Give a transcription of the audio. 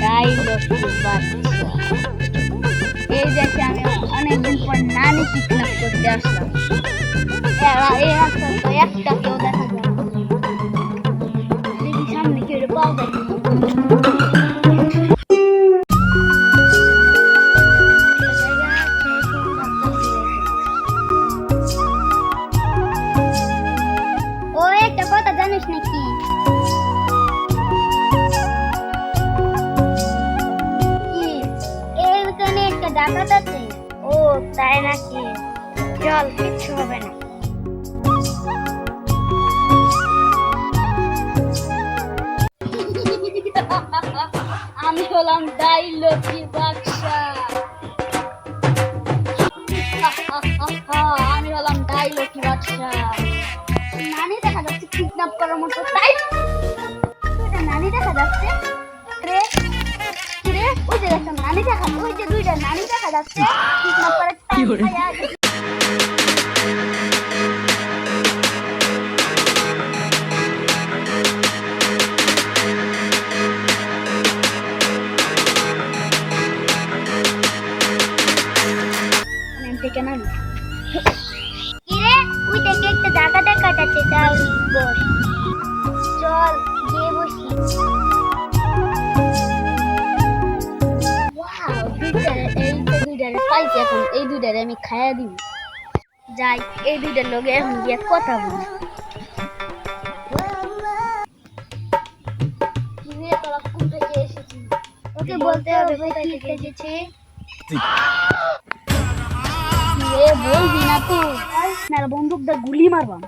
তাই লক্ষ্মী বাচ্চা এই দেশে আমি অনেকদিন পর নানি কিডন্যাপ করতে আসলাম এরা এই রাস্তা তো একটা কেউ এইখানে একটা ডাকাত আছে। ও, তাই নাকি? চল, কিচ্ছু হবে না। আমি হলাম ডাইলকি বাদশা। আমি হলাম ডাইলকি বাদশা। নানি দেখা যাচ্ছে কিডন্যাপ করার মতো। তাই? নানি দেখা যাচ্ছে? একটা নানি দেখা ওই যে দুইটা নানি দেখা যাচ্ছে। কিরে ওই দেখে একটা জায়গা দেখা যাচ্ছে চল গিয়ে বসি। দুইটারে পাইছি এখন এই দুইটারে আমি খাইয়া দিব। যাই এই দুইটার লগে এখন গিয়ে কথা বলি। ওকে বলতে হবে কোথায় থেকে এসেছি? এ বলবি না গুলি মারবাম